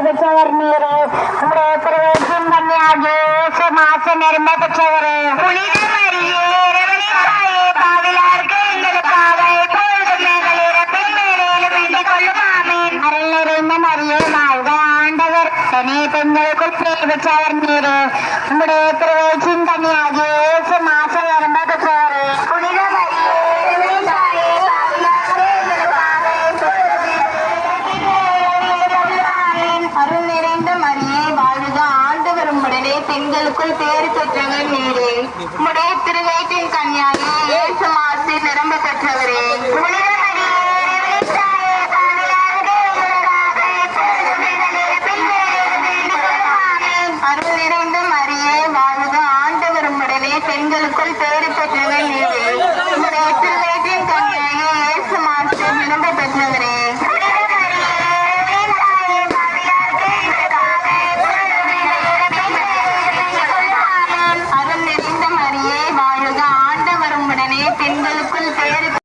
പിച്ചവറിനീര് നമ്മുടെ പ്രവേശം തന്നെ ആ ജ്യോഷ മാസം വരുമ്പോ പിച്ചവറ് പുളിത അരളറിയുന്ന മറിയേ മാവുക ആണ്ടവർ. തന്നെ പെണ്ണുകൾക്ക് പ്രേമിച്ചവർന്നീര് பெண்களுக்குள் பேறு பெற்றவன் நீரே உடைய திருவை உடனே பெண்களுக்குள் பெயர்